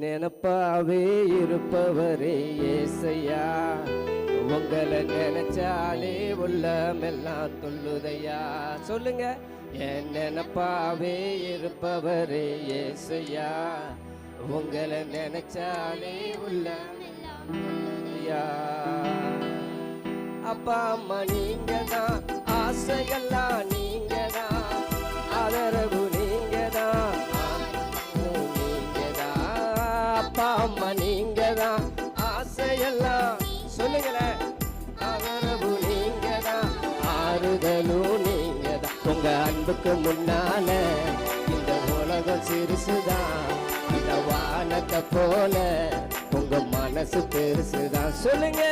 நினப்பாவே இருப்பவரே ஏசையா. உங்களை நினைச்சாலே உள்ளமெல்லாம் துள்ளுதையா. சொல்லுங்க என் நினப்பாவே இருப்பவரே ஏசையா. உங்களை நினைச்சாலே உள்ளமெல்லாம் அப்பா அம்மா நீங்க தான் ஆசையெல்லாம் அன்புக்கு முன்னால இந்த உலகம் சிறுசுதான். இந்த வானத்தை போல உங்க மனசு பெருசுதான். சொல்லுங்க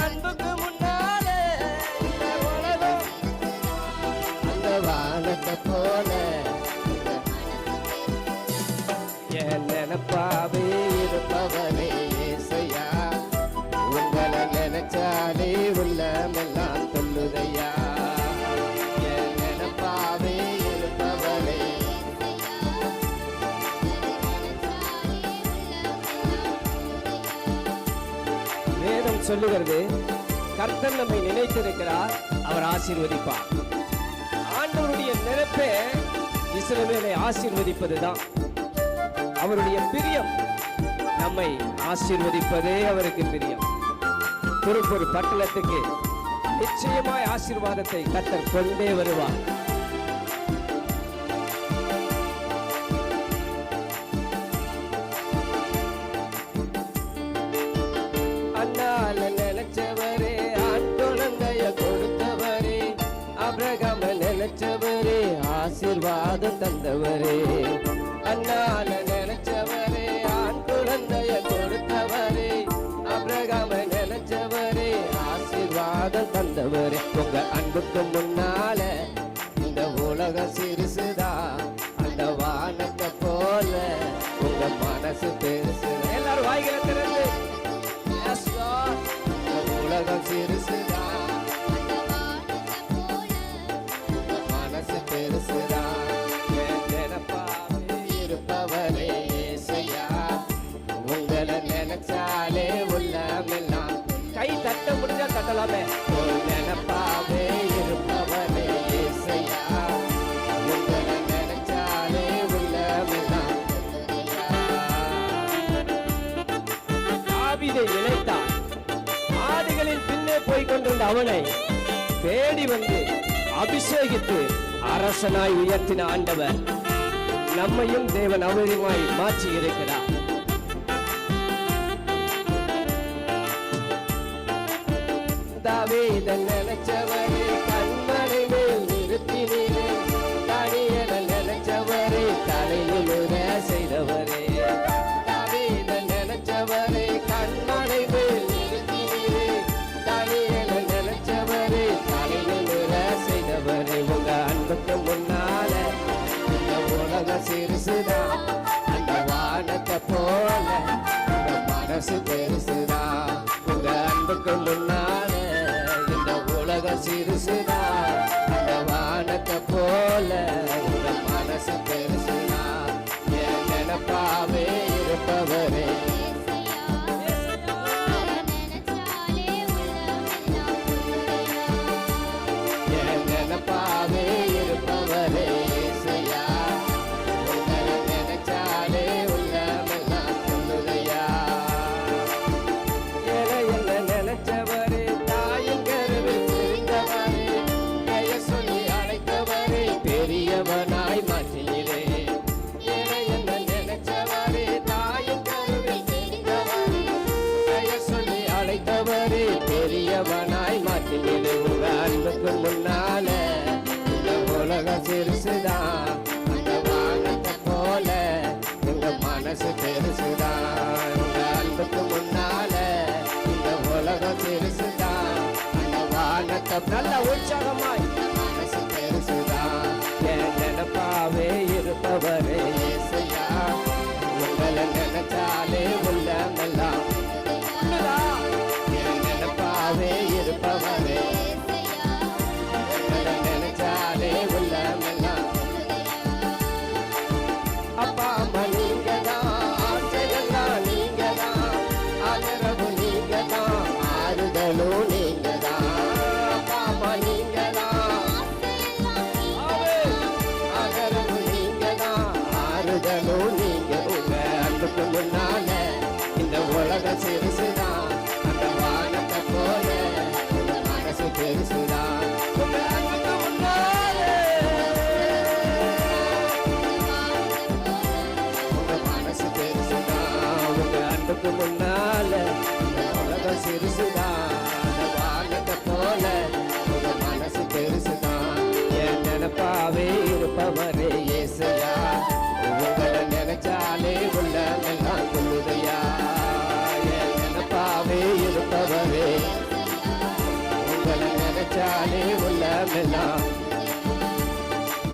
அன்புக்கு முன்னால இந்த உலகம் அந்த வானத்தை போல வேதம் சொல்லுகிறது. கர்த்தர் நம்மை நினைத்திருக்கிறார் அவர் ஆசீர்வதிப்பார். ஆண்டவருடைய நினைப்பே இஸ்ரவேலை ஆசீர்வதிப்பதுதான். அவருடைய பிரியம் நம்மை ஆசீர்வதிப்பதே அவருக்கு பிரியம். திருப்பூர் பட்டணத்துக்கு நிச்சயமாய் ஆசீர்வாதத்தை கத்தர் கொண்டே வருவார். நினைச்சவரே ஆசீர்வாதம் தந்தவரே. அண்ணால நினைச்சவரே ஆண் குழந்தைய கொடுத்தவரே. அப்ரகாம நினைச்சவரே ஆசீர்வாதம் தந்தவரே. உன் நினைப்பாவே உங்களை நினைச்சாலே ஆடுகளின் பின்னே போய் கொண்டிருந்த அவனை தேடி வந்து அபிஷேகித்து அரசனாய் உயர்த்தின ஆண்டவர் நம்மையும் தேவன் அவரியமாய் மாற்றி இருக்கிறார் വേദന மனசு பெருசுதான் உங்க அன்புக்கு முன்னால இந்த உலகம் பெருசுதான் அந்த வானத்தை நல்ல உற்சாகமாய்